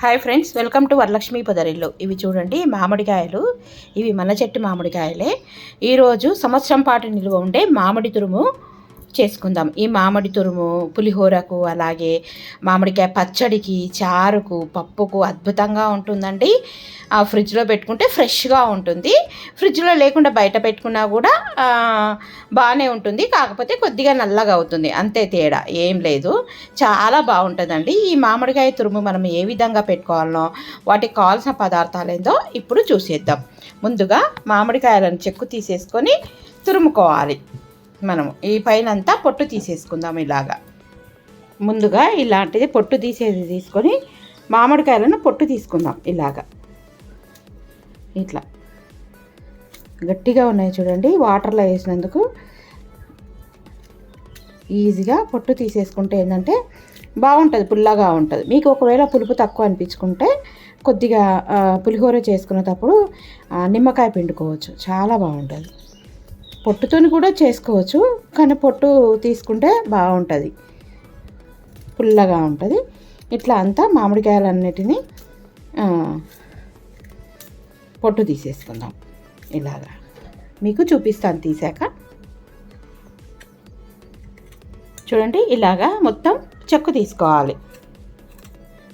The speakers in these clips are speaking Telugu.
Hi friends welcome to Varalakshmi Podarillu. ఇవి చూడండి మామిడికాయలు. ఇవి మన చెట్టు మామిడికాయలే. ఈరోజు సంవత్సరం పాటు నిల్వ ఉండే మామిడి తురుము చేసుకుందాం. ఈ మామిడి తురుము పులిహోరకు అలాగే మామిడికాయ పచ్చడికి చారుకు పప్పుకు అద్భుతంగా ఉంటుందండి. ఆ ఫ్రిడ్జ్లో పెట్టుకుంటే ఫ్రెష్గా ఉంటుంది. ఫ్రిడ్జ్లో లేకుండా బయట పెట్టుకున్నా కూడా బాగానే ఉంటుంది. కాకపోతే కొద్దిగా నల్లగా అవుతుంది. అంతే తేడా. ఏం లేదు. చాలా బాగుంటుందండి. ఈ మామిడికాయ తురుము మనం ఏ విధంగా పెట్టుకోవాలనో వాటికి కావాల్సిన పదార్థాలు ఏందో ఇప్పుడు చూసేద్దాం. ముందుగా మామిడికాయలను చెక్కు తీసేసుకొని తురుముకోవాలి. మనము ఈ పైన అంతా పొట్టు తీసేసుకుందాం ఇలాగా. ముందుగా ఇలాంటిది పొట్టు తీసేది తీసుకొని మామిడికాయలను పొట్టు తీసుకుందాం ఇలాగా. ఇట్లా. గట్టిగా ఉన్నాయి చూడండి వాటర్లో వేసినందుకు ఈజీగా పొట్టు తీసేసుకుంటే ఏంటంటే బాగుంటుంది పుల్లగా ఉంటుంది. మీకు ఒకవేళ పులుపు తక్కువ అనిపించుకుంటే కొద్దిగా పులిహోర చేసుకునేటప్పుడు నిమ్మకాయ పిండుకోవచ్చు. చాలా బాగుంటుంది. పొట్టుతోని కూడా చేసుకోవచ్చు కానీ పొట్టు తీసుకుంటే బాగుంటుంది. పుల్లగా ఉంటుంది. ఇట్లా అంతా మామిడికాయలన్నిటినీ పొట్టు తీసేసుకుందాం. ఇలాగా. మీకు చూపిస్తాను తీసాక. చూడండి ఇలాగా మొత్తం చెక్కు తీసుకోవాలి.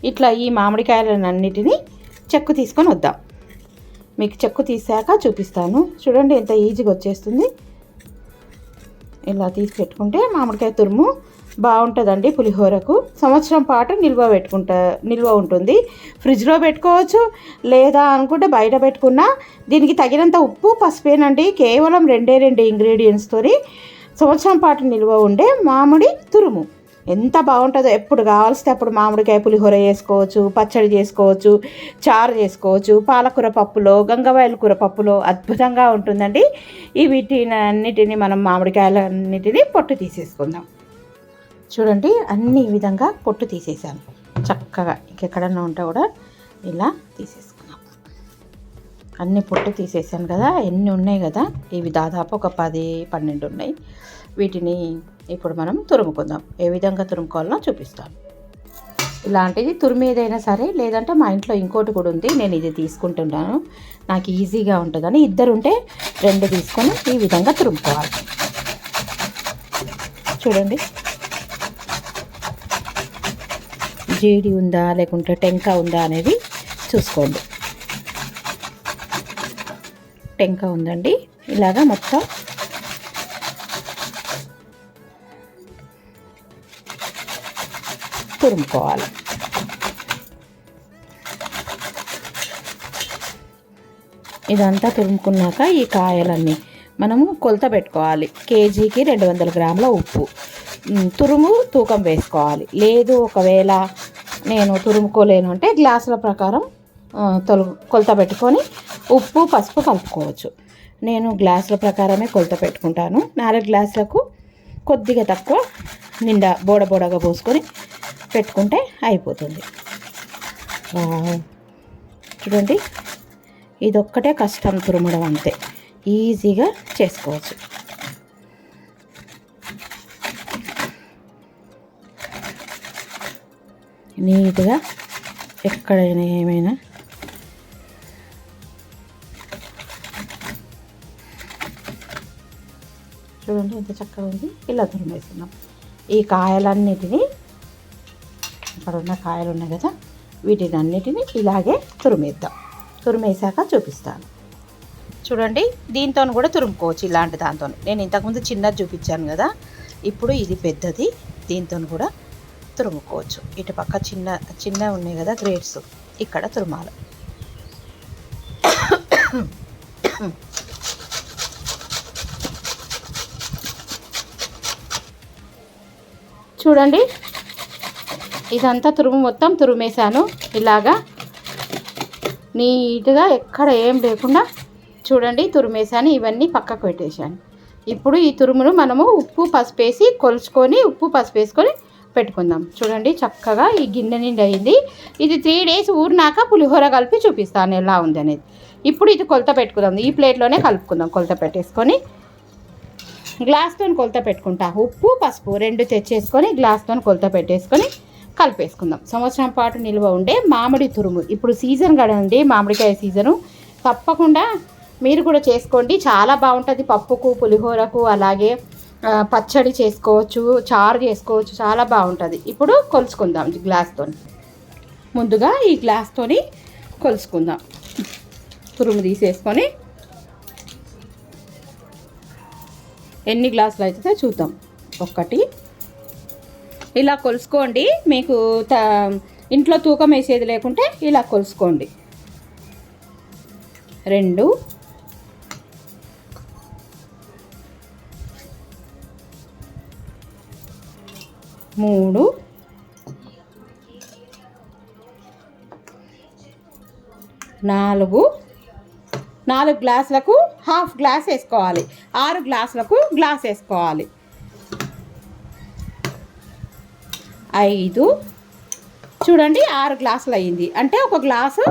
ఇట్లా ఈ మామిడికాయలన్నిటినీ చెక్కు తీసుకొని వద్దాం. మీకు చెక్కు తీసాక చూపిస్తాను. చూడండి ఎంత ఈజీగా వచ్చేస్తుంది. ఇలా తీసి పెట్టుకుంటే మామిడికాయ తురుము బాగుంటుందండి పులిహోరకు. సంవత్సరం పాటు నిల్వ పెట్టుకుంటా నిల్వ ఉంటుంది. ఫ్రిడ్జ్లో పెట్టుకోవచ్చు లేదా అనుకుంటే బయట పెట్టుకున్నా. దీనికి తగినంత ఉప్పు పసుపేనండి కేవలం రెండే రెండు ఇంగ్రీడియంట్స్తో సంవత్సరం పాటు నిల్వ ఉండే మామిడి తురుము. ఎంత బాగుంటుందో ఎప్పుడు కావాల్సితే అప్పుడు మామిడికాయ పులిహోర చేసుకోవచ్చు పచ్చడి చేసుకోవచ్చు చారు చేసుకోవచ్చు పాలకూర పప్పులో గంగవాయల కూర పప్పులో అద్భుతంగా ఉంటుందండి. ఈ వీటిని అన్నిటిని మనం మామిడికాయలన్నిటిని పొట్టు తీసేసుకుందాం. చూడండి అన్ని విధంగా పొట్టు తీసేసాను. చక్కగా ఇంకెక్కడన్నా ఉంటే కూడా ఇలా తీసేసుకున్నాం అన్ని పొట్టు తీసేసాను కదా ఎన్ని ఉన్నాయి కదా ఇవి దాదాపు ఒక పది పన్నెండు ఉన్నాయి. వీటిని ఇప్పుడు మనం తురుముకుందాం. ఏ విధంగా తురుముకోవాలో చూపిస్తాను. ఇలాంటిది తురుము ఏదైనా సరే లేదంటే మా ఇంట్లో ఇంకోటి కూడా ఉంది నేను ఇది తీసుకుంటున్నాను. నాకు ఈజీగా ఉంటుందని ఇద్దరు ఉంటే రెండు తీసుకొని ఈ విధంగా తురుముకోవాలి. చూడండి. జీడి ఉందా లేకుంటే టెంక ఉందా అనేది చూసుకోండి. టెంక ఉందండి. ఇలాగా మొత్తం తురుముకోవాలి. ఇదంతా తురుముకున్నాక ఈ కాయలన్నీ మనము కొలత పెట్టుకోవాలి. కేజీకి రెండు వందల గ్రాముల ఉప్పు. తురుము తూకం వేసుకోవాలి. లేదు ఒకవేళ నేను తురుముకోలేను అంటే గ్లాసుల ప్రకారం తొలు కొలత పెట్టుకొని ఉప్పు పసుపు కలుపుకోవచ్చు. నేను గ్లాసుల ప్రకారమే కొలత పెట్టుకుంటాను. నాలుగు గ్లాసులకు కొద్దిగా తక్కువ నిండా బోడ బోడగా పోసుకొని పెట్టుకుంటే అయిపోతుంది. చూడండి ఇదొక్కటే కష్టం తురుమడం అంతే. ఈజీగా చేసుకోవచ్చు. నీట్గా ఎక్కడైనా ఏమైనా చూడండి ఎంత చక్కగా ఉంది. ఇలా తురిమేస్తున్నాం. ఈ కాయలన్నిటినీ ఇక్కడ ఉన్న కాయలు ఉన్నాయి కదా వీటిని అన్నిటిని ఇలాగే తురిమేద్దాం. తురిమేసాక చూపిస్తాను. చూడండి దీంతో కూడా తురుముకోవచ్చు ఇలాంటి దాంతో నేను ఇంతకుముందు చిన్నది చూపించాను కదా ఇప్పుడు ఇది పెద్దది దీంతో కూడా తురుముకోవచ్చు. ఇటు పక్క చిన్న చిన్న ఉన్నాయి కదా గ్రేడ్స్ ఇక్కడ తురుమాలి. చూడండి. ఇదంతా తురుము మొత్తం తురుమేశాను. ఇలాగా నీట్గా ఎక్కడ ఏం లేకుండా చూడండి తురుమేశాను. ఇవన్నీ పక్కకు పెట్టేశాను. ఇప్పుడు ఈ తురుమును మనము ఉప్పు పసుపు వేసి కొలుచుకొని ఉప్పు పసుపు వేసుకొని పెట్టుకుందాం. చూడండి చక్కగా ఈ గిన్నె నిండి అయింది. ఇది త్రీ డేస్ ఊరినాక పులిహోర కలిపి చూపిస్తాను ఎలా ఉంది అనేది. ఇప్పుడు ఇది కొలత పెట్టుకుందాం. ఈ ప్లేట్లోనే కలుపుకుందాం. కొలత పెట్టేసుకొని గ్లాస్తో కొలత పెట్టుకుంటా. ఉప్పు పసుపు రెండు తెచ్చేసుకొని గ్లాస్తో కొలత పెట్టేసుకొని కలిపేసుకుందాం. సంవత్సరం పాటు నిల్వ ఉండే మామిడి తురుము. ఇప్పుడు సీజన్ కదండి మామిడికాయ సీజను తప్పకుండా మీరు కూడా చేసుకోండి. చాలా బాగుంటుంది పప్పుకు పులిహోరకు అలాగే పచ్చడి చేసుకోవచ్చు చారు చేసుకోవచ్చు. చాలా బాగుంటుంది. ఇప్పుడు కొలుచుకుందాం గ్లాస్తో ముందుగా ఈ గ్లాస్తోని కొలుచుకుందాం తురుము తీసేసుకొని ఎన్ని గ్లాసులు అవుతుందో చూద్దాం. ఒకటి ఇలా కొలుసుకోండి. మీకు త ఇంట్లో తూకం వేసేది లేకుంటే ఇలా కొలుసుకోండి. రెండు. మూడు. నాలుగు. నాలుగు గ్లాసులకు హాఫ్ గ్లాస్ వేసుకోవాలి. ఆరు గ్లాసులకు గ్లాస్ వేసుకోవాలి. ఐదు. చూడండి ఆరు గ్లాసులు అయ్యింది అంటే ఒక గ్లాసు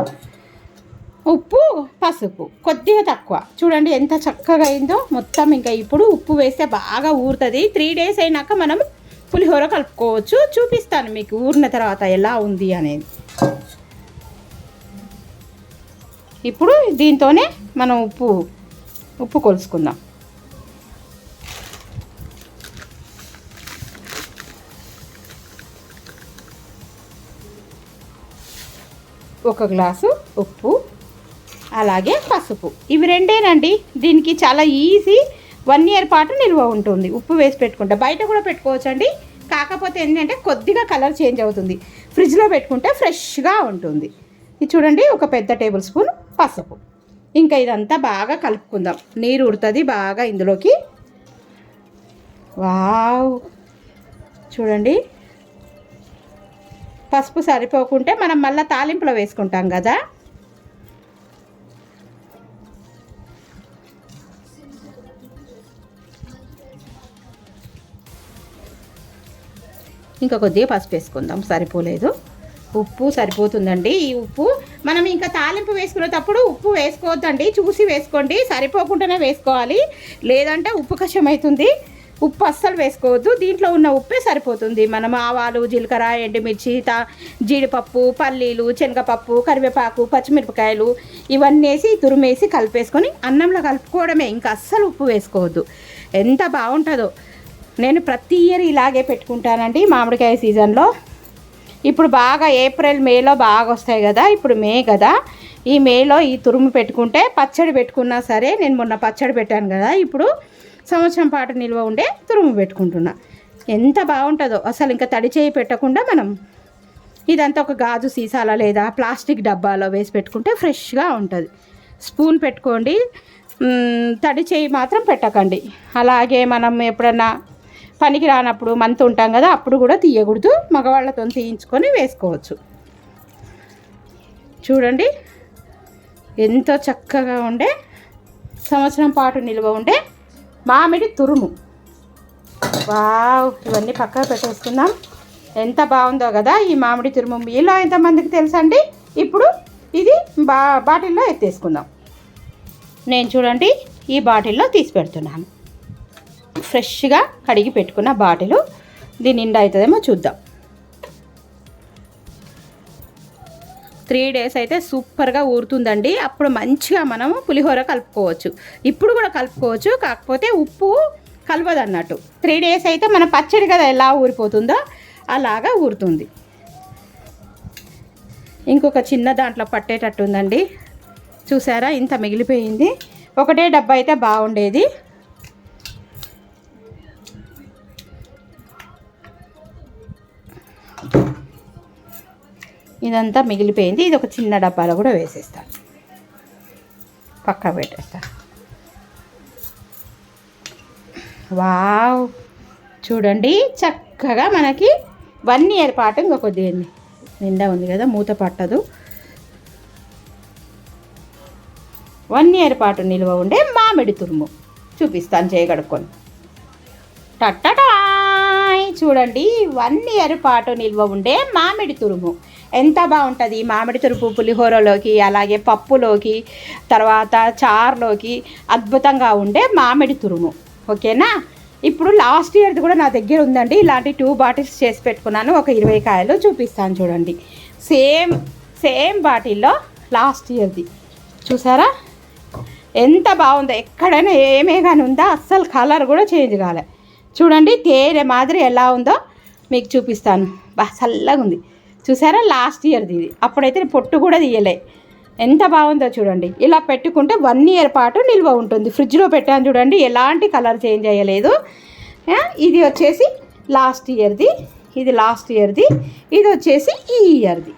ఉప్పు పసుపు. కొద్దిగా తక్కువ. చూడండి ఎంత చక్కగా అయిందో. మొత్తం ఇంకా ఇప్పుడు ఉప్పు వేస్తే బాగా ఊరుతుంది. త్రీ డేస్ అయినాక మనం పులిహోర కలుపుకోవచ్చు. చూపిస్తాను మీకు ఊరిన తర్వాత ఎలా ఉంది అనేది. ఇప్పుడు దీంతోనే మనం ఉప్పు ఉప్పు కొలుసుకుందాం. ఒక గ్లాసు ఉప్పు అలాగే పసుపు. ఇవి రెండేనండి. దీనికి చాలా ఈజీ వన్ ఇయర్ పాటు నిల్వ ఉంటుంది. ఉప్పు వేసి పెట్టుకుంటే. బయట కూడా పెట్టుకోవచ్చండి. కాకపోతే ఏంటంటే కొద్దిగా కలర్ చేంజ్ అవుతుంది. ఫ్రిడ్జ్లో పెట్టుకుంటే ఫ్రెష్గా ఉంటుంది. ఇది చూడండి ఒక పెద్ద టేబుల్ స్పూన్ పసుపు. ఇంకా ఇదంతా బాగా కలుపుకుందాం. నీరు ఉడుతుంది బాగా ఇందులోకి. వావ్! చూడండి. పసుపు సరిపోకుంటే మనం మళ్ళీ తాలింపులో వేసుకుంటాం కదా ఇంకా కొద్దిగా పసుపు వేసుకుందాం సరిపోలేదు. ఉప్పు సరిపోతుందండి. ఈ ఉప్పు మనం ఇంకా తాలింపు వేసుకునేటప్పుడు ఉప్పు వేసుకోవద్దండి. చూసి వేసుకోండి. సరిపోకుండానే వేసుకోవాలి. లేదంటే ఉప్పు కషం అవుతుంది ఉప్పు అస్సలు వేసుకోవద్దు. దీంట్లో ఉన్న ఉప్పే సరిపోతుంది. మనం ఆవాలు జీలకర్ర ఎండుమిర్చి తా జీడిపప్పు పల్లీలు శనగపప్పు కరివేపాకు పచ్చిమిరపకాయలు ఇవన్నీ వేసి తురుమేసి కలిపేసుకొని అన్నంలో కలుపుకోవడమే. ఇంకా అస్సలు ఉప్పు వేసుకోవద్దు. ఎంత బాగుంటుందో. నేను ప్రతి ఇయర్ ఇలాగే పెట్టుకుంటానండి మామిడికాయ సీజన్లో. ఇప్పుడు బాగా ఏప్రిల్ మేలో బాగా వస్తాయి కదా. ఇప్పుడు మే కదా. ఈ మేలో ఈ తురుము పెట్టుకుంటే పచ్చడి పెట్టుకున్నా సరే నేను మొన్న పచ్చడి పెట్టాను కదా. ఇప్పుడు సంవత్సరం పాటు నిల్వ ఉండే తురుము పెట్టుకుంటున్నా. ఎంత బాగుంటుందో. అసలు ఇంకా తడి చేయి పెట్టకుండా మనం ఇదంతా ఒక గాజు సీసాలో లేదా ప్లాస్టిక్ డబ్బాలో వేసి పెట్టుకుంటే ఫ్రెష్గా ఉంటుంది. స్పూన్ పెట్టుకోండి. తడి చేయి మాత్రం పెట్టకండి. అలాగే మనం ఎప్పుడన్నా పనికి రానప్పుడు మంత్ ఉంటాం కదా అప్పుడు కూడా తీయకూడదు. మగవాళ్ళతో తీయించుకొని వేసుకోవచ్చు. చూడండి. ఎంతో చక్కగా ఉండే సంవత్సరం పాటు నిల్వ ఉండే మామిడి తురుము. వావ్ ఇవన్నీ పక్కకు పెట్టేసుకుందాం. ఎంత బాగుందో కదా ఈ మామిడి తురుము మీలో ఎంతమందికి తెలుసండి? ఇప్పుడు ఇది బా బాటిల్లో ఎత్తేసుకుందాం. నేను చూడండి ఈ బాటిల్లో తీసి పెడుతున్నాను. ఫ్రెష్గా కడిగి పెట్టుకున్న బాటిల్ దీని నిండా అవుతుందేమో చూద్దాం. త్రీ డేస్ అయితే సూపర్గా ఊరుతుందండి. అప్పుడు మంచిగా మనము పులిహోర కలుపుకోవచ్చు. ఇప్పుడు కూడా కలుపుకోవచ్చు. కాకపోతే ఉప్పు కలవదు అన్నట్టు త్రీ డేస్ అయితే మన పచ్చడి కదా ఎలా ఊరిపోతుందో అలాగా ఊరుతుంది. ఇంకొక చిన్న దాంట్లో పట్టేటట్టు ఉందండి చూసారా? ఇంత మిగిలిపోయింది. ఒకటే డబ్బా అయితే బాగుండేది. ఇదంతా మిగిలిపోయింది. ఇది ఒక చిన్న డబ్బాలో కూడా వేసేస్తాను. పక్క పెట్టేస్తా. వావ్! చూడండి చక్కగా మనకి వన్ ఇయర్ పాటు ఇంకా కొద్దిగా నిండా ఉంది కదా మూత పట్టదు. వన్ ఇయర్ పాటు నిల్వ ఉండే మామిడి తురుము. చూపిస్తాను చేయగడుక్కొని టట్టటాయ్! చూడండి వన్ ఇయర్ పాటు నిల్వ ఉండే మామిడి తురుము. ఎంత బాగుంటుంది మామిడి తురుపు పులిహోరలోకి అలాగే పప్పులోకి తర్వాత చారులోకి అద్భుతంగా ఉండే మామిడి తురుము. ఓకేనా? ఇప్పుడు లాస్ట్ ఇయర్ది కూడా నా దగ్గర ఉందండి. ఇలాంటి టూ బాటిల్స్ చేసి పెట్టుకున్నాను. ఒక ఇరవై కాయలు చూపిస్తాను చూడండి. సేమ్ సేమ్ బాటిల్లో లాస్ట్ ఇయర్ది. చూసారా? ఎంత బాగుందో. ఎక్కడైనా ఏమే కానీ ఉందా? అస్సలు కలర్ కూడా చేంజ్ కాలే. చూడండి తేనె మాదిరి ఎలా ఉందో మీకు చూపిస్తాను. బా చల్లగా ఉంది చూసారా? లాస్ట్ ఇయర్ది ఇది అప్పుడైతే పొట్టు కూడా తీయలే. ఎంత బాగుందో చూడండి. ఇలా పెట్టుకుంటే వన్ ఇయర్ పాటు నిల్వ ఉంటుంది. ఫ్రిడ్జ్లో పెట్టాను చూడండి ఎలాంటి కలర్ చేంజ్ అయ్యలేదు. ఇది వచ్చేసి లాస్ట్ ఇయర్ది ఇది లాస్ట్ ఇయర్ది ఇది వచ్చేసి ఈ ఇయర్ది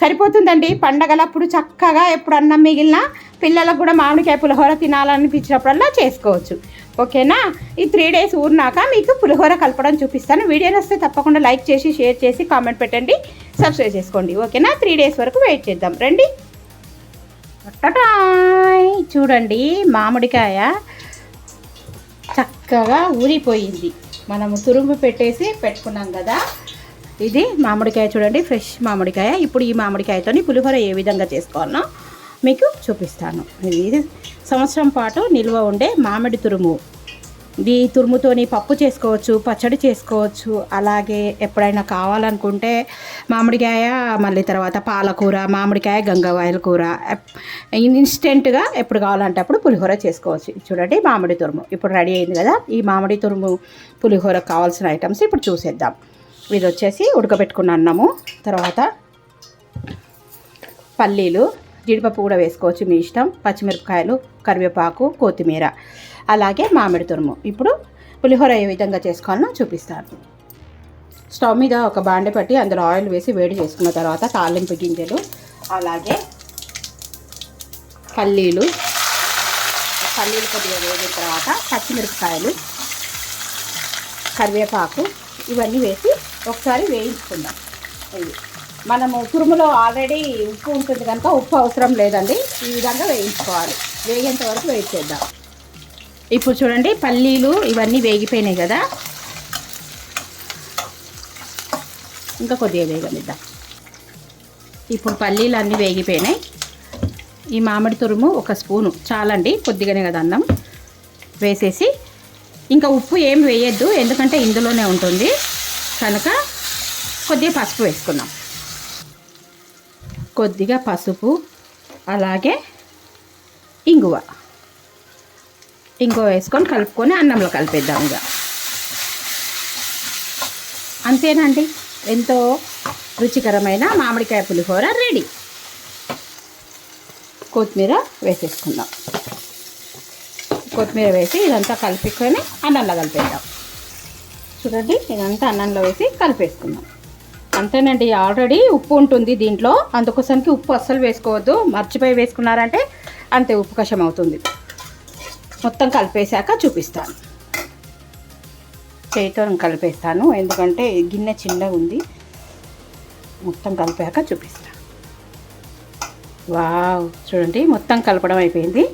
సరిపోతుందండి. పండగలప్పుడు చక్కగా ఎప్పుడు అన్నం మిగిలినా పిల్లలకు కూడా మామిడికాయ పులిహోర తినాలనిపించినప్పుడల్లా చేసుకోవచ్చు. ఓకేనా? ఈ త్రీ డేస్ ఊరినాక మీకు పులిహోర కలపడం చూపిస్తాను. వీడియో వస్తే తప్పకుండా లైక్ చేసి షేర్ చేసి కామెంట్ పెట్టండి. సబ్స్క్రైబ్ చేసుకోండి. ఓకేనా? త్రీ డేస్ వరకు వెయిట్ చేద్దాం. రండి. టటాయ్! చూడండి మామిడికాయ చక్కగా ఊరిపోయింది. మనము తురుము పెట్టేసి పెట్టుకున్నాం కదా. ఇది మామిడికాయ చూడండి ఫ్రెష్ మామిడికాయ. ఇప్పుడు ఈ మామిడికాయతోని పులిహోర ఏ విధంగా చేసుకోవాలనో మీకు చూపిస్తాను. ఇది సంవత్సరం పాటు నిల్వ ఉండే మామిడి తురుము. ఈ తురుముతోని పప్పు చేసుకోవచ్చు పచ్చడి చేసుకోవచ్చు. అలాగే ఎప్పుడైనా కావాలనుకుంటే మామిడికాయ మళ్ళీ తర్వాత పాలకూర మామిడికాయ గంగవాయల కూర. ఇన్స్టెంట్గా ఎప్పుడు కావాలంటే అప్పుడు పులిహోర చేసుకోవచ్చు. చూడండి మామిడి తురుము. ఇప్పుడు రెడీ అయింది కదా ఈ మామిడి తురుము పులిహోర కావాల్సిన ఐటమ్స్ ఇప్పుడు చూసేద్దాం. ఇది వచ్చేసి ఉడకబెట్టుకున్న అన్నము. తర్వాత పల్లీలు జీడిపప్పు కూడా వేసుకోవచ్చు మీ ఇష్టం. పచ్చిమిరపకాయలు కరివేపాకు కొత్తిమీర. అలాగే మామిడి తురుము. ఇప్పుడు పులిహోర ఏ విధంగా చేసుకోవాలో చూపిస్తాను. స్టవ్ మీద ఒక బాండె పట్టి అందులో ఆయిల్ వేసి వేడి చేసుకున్న తర్వాత తాలింపు గింజలు అలాగే పల్లీలు. పల్లీలు కొద్దిగా వేగిన తర్వాత పచ్చిమిరపకాయలు కరివేపాకు ఇవన్నీ వేసి ఒకసారి వేయించుకుందాం. ఇది. మనము తురుములో ఆల్రెడీ ఉప్పు ఉంటుంది కనుక ఉప్పు అవసరం లేదండి. ఈ విధంగా వేయించుకోవాలి. వేగేంత వరకు వెయిట్ చేద్దాం. ఇప్పుడు చూడండి పల్లీలు ఇవన్నీ వేగిపోయినాయి కదా. ఇంకా కొద్దిగా వేగనిద్దాం. ఇప్పుడు పల్లీలు అన్నీ వేగిపోయినాయి. ఈ మామిడి తురుము ఒక స్పూను. చాలండి కొద్దిగానే కదా అన్నం. వేసేసి ఇంకా ఉప్పు ఏం వేయద్దు ఎందుకంటే ఇందులోనే ఉంటుంది. కనుక కొద్దిగా పసుపు వేసుకుందాం. కొద్దిగా పసుపు అలాగే ఇంగువ. ఇంగువ వేసుకొని కలుపుకొని అన్నంలో కలిపేద్దాం ఇక. అంతేనండి? ఎంతో రుచికరమైన మామిడికాయ పులిహోర రెడీ. కొత్తిమీర వేసేసుకుందాం. కొత్తిమీర వేసి ఇదంతా కలుపుకొని అన్నంలో కలిపేద్దాం. చూడండి ఇదంతా అన్నంలో వేసి కలిపేసుకుందాం. అంతేనండి ఆల్రెడీ ఉప్పు ఉంటుంది దీంట్లో. అందుకోసానికి ఉప్పు అస్సలు వేసుకోవద్దు. మర్చిపోయి వేసుకున్నారంటే అంతే ఉప్పు కషం అవుతుంది. మొత్తం కలిపేశాక చూపిస్తాను. చేయితో కలిపేస్తాను. ఎందుకంటే గిన్నె చిన్నగా ఉంది. మొత్తం కలిపాక చూపిస్తాను. వావ్ చూడండి మొత్తం కలపడం అయిపోయింది.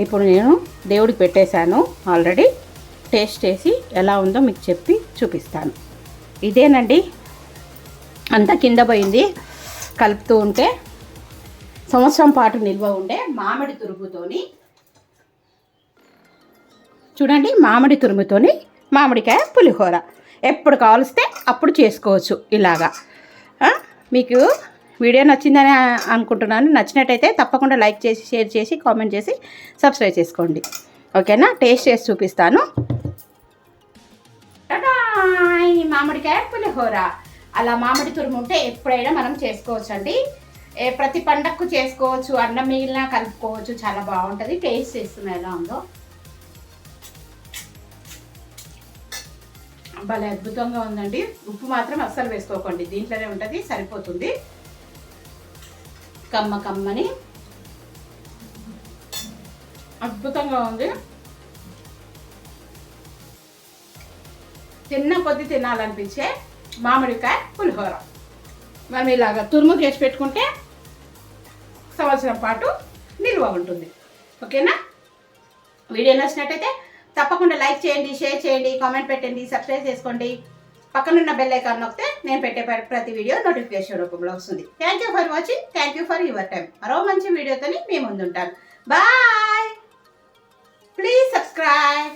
ఇప్పుడు నేను దేవుడికి పెట్టేశాను ఆల్రెడీ. టేస్ట్ చేసి ఎలా ఉందో మీకు చెప్పి చూపిస్తాను. ఇదేనండి. అంతా కింద పోయింది. కలుపుతూ ఉంటే సంవత్సరం పాటు నిల్వ ఉండే మామిడి తురుముతోని చూడండి మామిడి తురుముతోని మామిడికాయ పులిహోర. ఎప్పుడు కావలిస్తే అప్పుడు చేసుకోవచ్చు ఇలాగా. మీకు వీడియో నచ్చిందని అనుకుంటున్నాను. నచ్చినట్టయితే తప్పకుండా లైక్ చేసి షేర్ చేసి కామెంట్ చేసి సబ్స్క్రైబ్ చేసుకోండి. ఓకేనా? టేస్ట్ చేసి చూపిస్తాను. టటాయ్! మామిడికాయ పులిహోర. అలా మామిడి తురుము ఉంటే ఎప్పుడైనా మనం చేసుకోవచ్చు అండి ప్రతి పండగకు చేసుకోవచ్చు అన్నం మిగిలిన కలుపుకోవచ్చు చాలా బాగుంటుంది. టేస్ట్ చేస్తుంది ఎలా ఉందో. భలే అద్భుతంగా ఉందండి. ఉప్పు మాత్రం అస్సలు వేసుకోకండి. దీంట్లోనే ఉంటుంది సరిపోతుంది. కమ్మ కమ్మని. అద్భుతంగా ఉంది. తిన్న కొద్ది తినాలనిపించే మామిడికాయ పులిహోర. మనం ఇలాగ తురుము చేసి పెట్టుకుంటే సంవత్సరం పాటు నిల్వ ఉంటుంది. ఓకేనా? వీడియో నచ్చినట్టయితే తప్పకుండా లైక్ చేయండి షేర్ చేయండి కామెంట్ పెట్టండి సబ్స్క్రైబ్ చేసుకోండి. పక్కనున్న బెల్ ఐకాన్ నొక్కితే నేను పెట్టే ప్రతి వీడియో నోటిఫికేషన్ రూపంలో వస్తుంది. Thank you for watching thank you for your time మరో మంచి వీడియోతోని మేము ముందుంటాను. Bye please subscribe